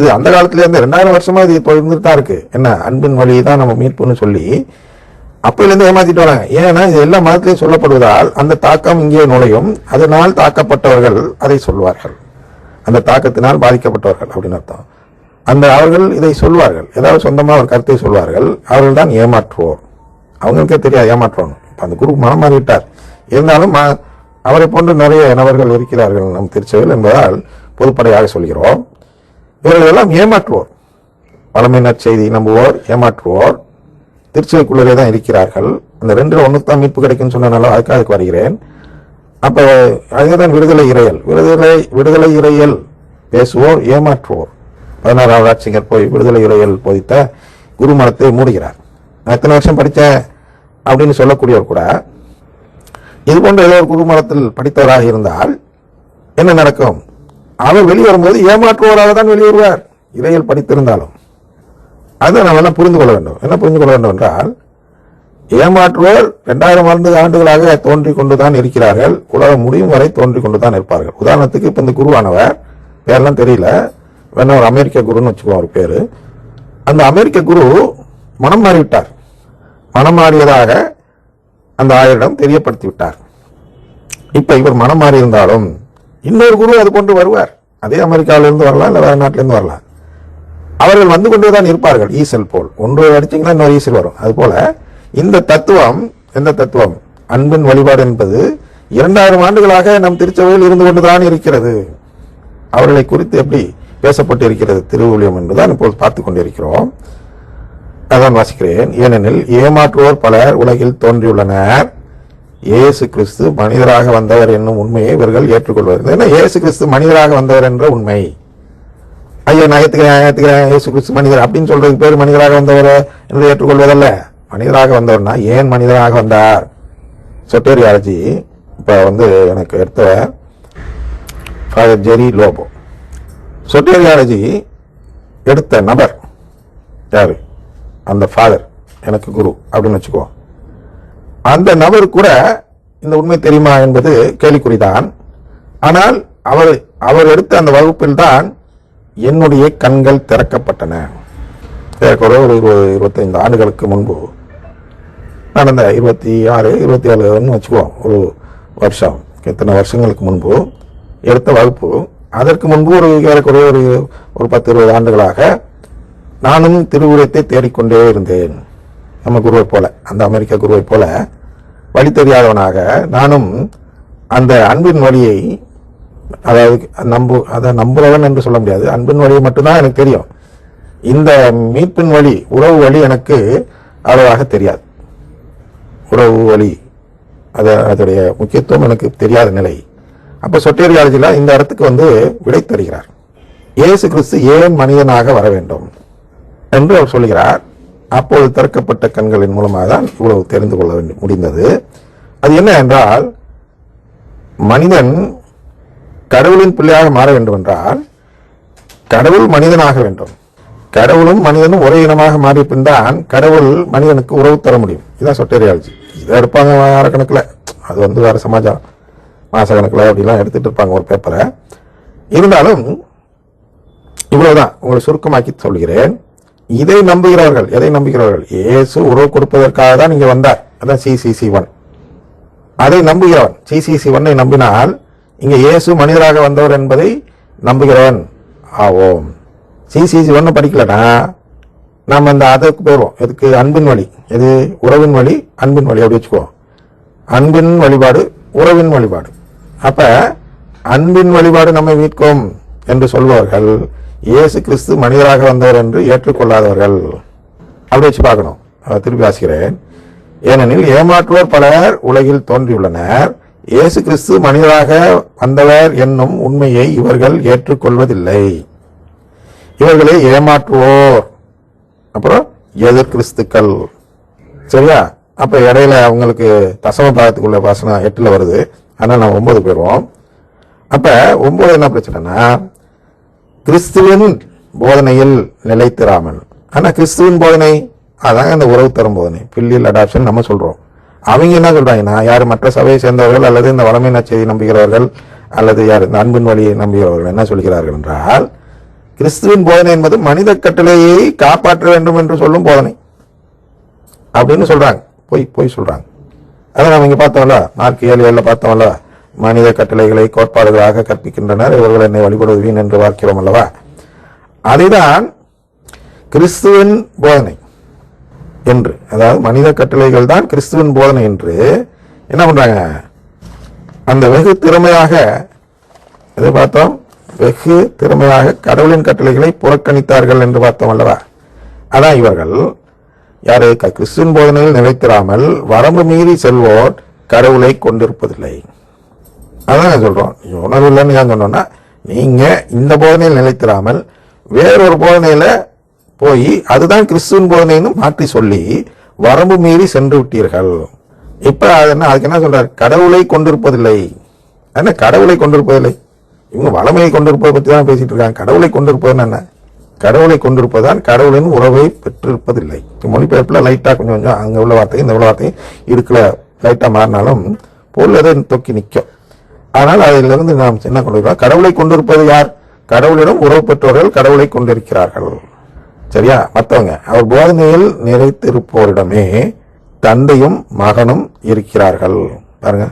இது அந்த காலத்துல இருந்து ரெண்டாயிரம் வருஷமா இது இப்போ இருந்துட்டு தான் இருக்கு. என்ன அன்பின் வழியை தான் நம்ம மீட்புன்னு சொல்லி அப்பையிலேருந்து ஏமாத்திட்டு வராங்க. ஏன்னா இது எல்லா மதத்திலையும் சொல்லப்படுவதால் அந்த தாக்கம் இங்கே நுழையும். அதனால் தாக்கப்பட்டவர்கள் அதை சொல்வார்கள். அந்த தாக்கத்தினால் பாதிக்கப்பட்டவர்கள் அப்படின்னு அர்த்தம். அந்த அவர்கள் இதை சொல்வார்கள். ஏதாவது சொந்தமாக ஒரு கருத்தை சொல்வார்கள். அவர்கள் தான் ஏமாற்றுவோர். அவங்களுக்கே தெரியாது ஏமாற்றுவாங்க. இப்போ அந்த குரு மனம் மாறிவிட்டார். இருந்தாலும் அவரை போன்று நிறைய நபர்கள் இருக்கிறார்கள் நம் திருச்செவில் என்பதால் பொதுப்படையாக சொல்கிறோம். இவர்களெல்லாம் ஏமாற்றுவோர். பழமையினர் செய்தி நம்புவோர் ஏமாற்றுவோர். திருச்செவிக்குள்ளே தான் இருக்கிறார்கள். அந்த ரெண்டு ஒன்று தான் மீட்பு கிடைக்கும்னு சொன்னனால அதுக்காக அதுக்கு வருகிறேன். அப்போ அதுதான் விடுதலை இறையல் விடுதலை விடுதலை இறையல் பேசுவோர் ஏமாற்றுவோர். பதினாறாவது ஆட்சிங்கர் போய் விடுதலை இறையல் போதித்த குருமணத்தை மூடுகிறார். நான் எத்தனை வருஷம் படித்தேன் அப்படின்னு சொல்லக்கூடியவர் கூட இது போன்ற ஏதோ ஒரு குருமணத்தில் படித்தவராக இருந்தால் என்ன நடக்கும்? அவர் வெளியே வரும்போது ஏமாற்றுவோராக தான் வெளியே வருவார். இறையல் படித்திருந்தாலும். அதை நாம் என்ன புரிந்து கொள்ள வேண்டும்? என்ன புரிந்து கொள்ள வேண்டும் என்றால் ஏமாற்றுவோர் ரெண்டாயிரம் ஆண்டு ஆண்டுகளாக தோன்றிக் கொண்டுதான் இருக்கிறார்கள். உலகம் முடியும் வரை தோன்றிக் கொண்டுதான் இருப்பார்கள். உதாரணத்துக்கு இப்போ இந்த குருவானவர் பேரெல்லாம் தெரியல வேணா ஒரு அமெரிக்க குருன்னு வச்சுக்குவோம் ஒரு பேர். அந்த அமெரிக்க குரு மனம் மாறிவிட்டார். மனம் மாறியதாக அந்த ஆயரிடம் தெரியப்படுத்தி விட்டார் இப்போ இவர் மனம் மாறி இருந்தாலும் இன்னொரு குரு அது கொண்டு வருவார். அதே அமெரிக்காவிலிருந்து வரலாம் இல்லை வேற நாட்டிலேருந்து வரலாம். அவர்கள் வந்து கொண்டே தான் இருப்பார்கள் ஈசல் போல். ஒன்று அடிச்சீங்கன்னா இன்னொரு ஈசல் வரும். அதுபோல இந்த தத்துவம் எந்த தத்துவம் அன்பின் வழிபாடு என்பது இரண்டாயிரம் ஆண்டுகளாக நம் திருச்சபையில் இருந்து கொண்டுதான் இருக்கிறது. அவர்களை குறித்து எப்படி பேசப்பட்டு இருக்கிறது திருவுலியம் என்பதுதான் இப்போது பார்த்து கொண்டிருக்கிறோம். அதான் வாசிக்கிறேன். ஏனெனில் ஏமாற்றுவோர் பலர் உலகில் தோன்றியுள்ளனர். இயேசு கிறிஸ்து மனிதராக வந்தவர் என்னும் உண்மையை இவர்கள் ஏற்றுக்கொள்வார்கள். ஏன்னா இயேசு கிறிஸ்து மனிதராக வந்தவர் என்ற உண்மை. ஐயா நான் ஏத்துக்கிறேன் இயேசு கிறிஸ்து மனிதர். அப்படின்னு சொல்றதுக்கு பேர் மனிதராக வந்தவர் என்று ஏற்றுக்கொள்வதல்ல. மனிதராக வந்தவர்னா ஏன் மனிதராக வந்தார்? சொட்டேரியாலஜி இப்போ வந்து எனக்கு எடுத்த ஃபாதர் ஜெரி லோபோ சொட்டேரியாலஜி எடுத்த நபர் யார்? அந்த ஃபாதர் எனக்கு குரு அப்படின்னு வச்சுக்கோ. அந்த நபர் கூட இந்த உண்மை தெரியுமா என்பது கேள்விக்குறிதான். ஆனால் அவர் அவர் எடுத்த அந்த வகுப்பில் தான் என்னுடைய கண்கள் திறக்கப்பட்டன. ஏற்கனவே ஒரு இருபது இருபத்தைந்து ஆண்டுகளுக்கு முன்பு நடந்த இருபத்தி ஆறு இருபத்தி ஏழுன்னு வச்சுக்குவோம் ஒரு வருஷம் எத்தனை வருஷங்களுக்கு முன்பு எடுத்த வகுப்பு. அதற்கு முன்பு ஒரு ஏறக்குறைய ஒரு ஒரு பத்து இருபது ஆண்டுகளாக நானும் திருவுரத்தை தேடிக்கொண்டே இருந்தேன். நம்ம குருவை போல அந்த அமெரிக்க குருவை போல வழி தெரியாதவனாக நானும் அந்த அன்பின் வழியை அதாவது நம்பு அதை நம்புறவன் என்று சொல்ல முடியாது அன்பின் வழியை மட்டும்தான் எனக்கு தெரியும். இந்த மீட்பின் வழி உறவு வழி எனக்கு அவ்வளவாக தெரியாது. உறவு வழி அது அதோடைய முக்கியத்துவம் எனக்கு தெரியாத நிலை. அப்போ சொட்டேரியாலஜியில் இந்த இடத்துக்கு வந்து விடை தருகிறார். இயேசு கிறிஸ்து ஏன் மனிதனாக வர வேண்டும்? என்று அவர் சொல்கிறார் அப்போது திறக்கப்பட்ட கண்களின் மூலமாக தான் இவ்வளவு தெரிந்து கொள்ள வேண்டி முடிந்தது. அது என்ன என்றால் மனிதன் கடவுளின் பிள்ளையாக மாற வேண்டும் என்றால் கடவுள் மனிதனாக வேண்டும். கடவுளும் மனிதனும் ஒரே இனமாக மாறிய பின் தான் கடவுள் மனிதனுக்கு உறவு தர முடியும். இதான் சொட்டேரியாலஜி இதை எடுப்பாங்க வார கணக்கில் அது வந்து வேறு சமாஜம். மாச கணக்கில் அப்படிலாம் எடுத்துட்டு இருப்பாங்க ஒரு பேப்பரை இருந்தாலும் இவ்வளவுதான். உங்களை சுருக்கமாக்கி சொல்கிறேன். இதை நம்புகிறவர்கள் எதை நம்புகிறவர்கள்? இயேசு உறவு கொடுப்பதற்காக தான் இங்க வந்தார். அதான் சிசிசி ஒன். அதை நம்புகிறவன் சிசிசி ஒன்னை நம்பினால் இங்க இயேசு மனிதராக வந்தவர் என்பதை நம்புகிறவன் ஆவோம். சிசிசி ஒன்னு படிக்கலனா நாம் அந்த அதற்கு போயிடுவோம். எதுக்கு? அன்பின் வழி. எது? உறவின் வழி அன்பின் வழி அப்படி வச்சுக்குவோம். அன்பின் வழிபாடு உறவின் வழிபாடு. அப்ப அன்பின் வழிபாடு நம்மை மீட்கும் என்று சொல்பவர்கள் இயேசு கிறிஸ்து மனிதராக வந்தவர் என்று ஏற்றுக்கொள்ளாதவர்கள். அப்படி வச்சு பார்க்கணும். திருப்பி ஆசிக்கிறேன் ஏனெனில் ஏமாற்றுவோர் பலர் உலகில் தோன்றியுள்ளனர். இயேசு கிறிஸ்து மனிதராக வந்தவர் என்னும் உண்மையை இவர்கள் ஏற்றுக்கொள்வதில்லை. இவர்களை ஏமாற்றுவோர். அப்புறம் எதிர் கிறிஸ்துக்கள் சரியா? அப்ப இடையில அவங்களுக்கு தசம பாகத்துக்குள்ள வாசனம் எட்டுல வருது. ஆனால் நான் ஒன்பது போயிடுவோம். அப்ப ஒன்பது என்ன பிரச்சனைனா கிறிஸ்துவின் போதனையில் நிலைத்திராமல். ஆனால் கிறிஸ்துவின் போதனை அதாங்க அந்த உறவு தரும் போதனை. பில்லியல் அடாப்ஷன் நம்ம சொல்கிறோம் அவங்க என்ன சொல்கிறாங்கன்னா யார் மற்ற சபையை சேர்ந்தவர்கள் அல்லது இந்த வளமையின செய்தி நம்புகிறவர்கள் அல்லது யார் இந்த அன்பின் வழியை நம்புகிறவர்கள் என்ன சொல்கிறார்கள் என்றால் கிறிஸ்துவின் போதனை என்பது மனித கட்டளையை காப்பாற்ற வேண்டும் என்று சொல்லும் போதனை. அப்படின்னு சொல்கிறாங்க போய் போய் சொல்கிறாங்க அதை நம்ம இங்கே பார்த்தோம்ல மார்க் ஏழு ஏழில் பார்த்தோம்ல மனித கட்டளைகளை கோட்பாடுகளாக கற்பிக்கின்றனர். இவர்கள் என்னை வழிபடுவது வீண் என்று பார்க்கிறோம் அல்லவா? அதைதான் கிறிஸ்துவின் போதனை என்று. அதாவது மனித கட்டளைகள் தான் கிறிஸ்துவின் போதனை என்று. என்ன பண்றாங்க? அந்த வெகு திறமையாக எதை பார்த்தோம்? வெகு திறமையாக கடவுளின் கட்டளைகளை புறக்கணித்தார்கள் என்று பார்த்தோம் அல்லவா? அதான் இவர்கள் யாரு? கிறிஸ்துவின் போதனையில் நிலைத்திராமல் வரம்பு மீறி செல்வோர் கடவுளை கொண்டிருப்பதில்லை. அதான் நான் சொல்கிறோம் உணர்வு இல்லைன்னு ஏன் சொன்னோன்னா நீங்கள் இந்த போதனையில் நிலைத்திராமல் வேறொரு போதனையில் போய் அதுதான் கிறிஸ்துவின் போதனைன்னு மாற்றி சொல்லி வரம்பு மீறி சென்று விட்டீர்கள். இப்போ அது என்ன அதுக்கு என்ன சொல்கிறார் கடவுளை கொண்டிருப்பதில்லை. என்ன கடவுளை கொண்டிருப்பதில்லை? இவங்க வளமையை கொண்டிருப்பதை பற்றி தான் பேசிட்டு இருக்காங்க. கடவுளை கொண்டிருப்பதுன்னு என்ன? கடவுளை கொண்டிருப்பதுதான் கடவுளின் உறவை பெற்றிருப்பதில்லை. மொழிபெயர்ப்பில் லைட்டாக கொஞ்சம் கொஞ்சம் அங்கே உள்ள வார்த்தையும் இந்த உள்ள வார்த்தையும் இருக்குல. லைட்டாக மாறினாலும் பொருள் எதை தொக்கி நிற்கும்? ஆனால் அதிலிருந்து நாம் என்ன கொண்டிருக்கிறோம் கடவுளை கொண்டிருப்பது யார்? கடவுளிடம் உறவு பெற்றவர்கள் கடவுளை கொண்டிருக்கிறார்கள். சரியா? மற்றவங்க அவர் போதனையில் நிறைத்திருப்போரிடமே தந்தையும் மகனும் இருக்கிறார்கள். பாருங்க.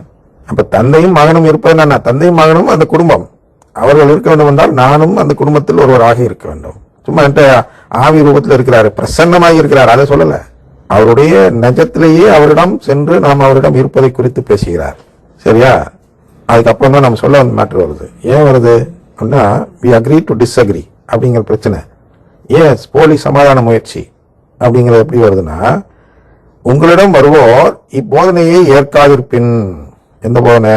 அப்ப தந்தையும் மகனும் இருப்பது என்ன தந்தையும் மகனும் அந்த குடும்பம். அவர்கள் இருக்க வேண்டும் என்றால் நானும் அந்த குடும்பத்தில் ஒருவராக இருக்க வேண்டும். சும்மா என்கிட்ட ஆவி ரூபத்தில் இருக்கிறார் பிரசன்னமாக இருக்கிறார் அதை சொல்லல. அவருடைய நெஜத்திலேயே அவரிடம் சென்று நாம் அவரிடம் இருப்பதை குறித்து பேசுகிறார். சரியா? அதுக்கப்புறம் தான் நம்ம சொல்ல வந்த மேட்ரு வருது. ஏன் வருது அப்படின்னா வி அக்ரி டு டிஸ்அக்ரி அப்படிங்கிற பிரச்சனை. ஏன்? போலி சமாதான முயற்சி அப்படிங்கிறது எப்படி வருதுன்னா உங்களிடம் வருவோர் இப்போதனையை ஏற்காதிருப்பின். எந்த போதனை?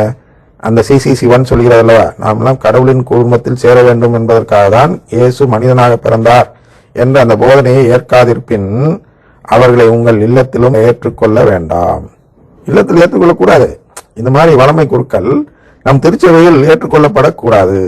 அந்த சிசிசி ஒன் சொல்கிறது அல்லவா? நாமெல்லாம் கடவுளின் குடும்பத்தில் சேர வேண்டும் என்பதற்காக தான் இயேசு மனிதனாக பிறந்தார் என்ற அந்த போதனையை ஏற்காதிருப்பின் அவர்களை உங்கள் இல்லத்திலும் ஏற்றுக்கொள்ள வேண்டாம். இல்லத்தில் ஏற்றுக்கொள்ளக்கூடாது. இந்த மாதிரி வளமை குருக்கள் நம் திருச்சபையில் ஏற்றுக்கொள்ளப்படக்கூடாது.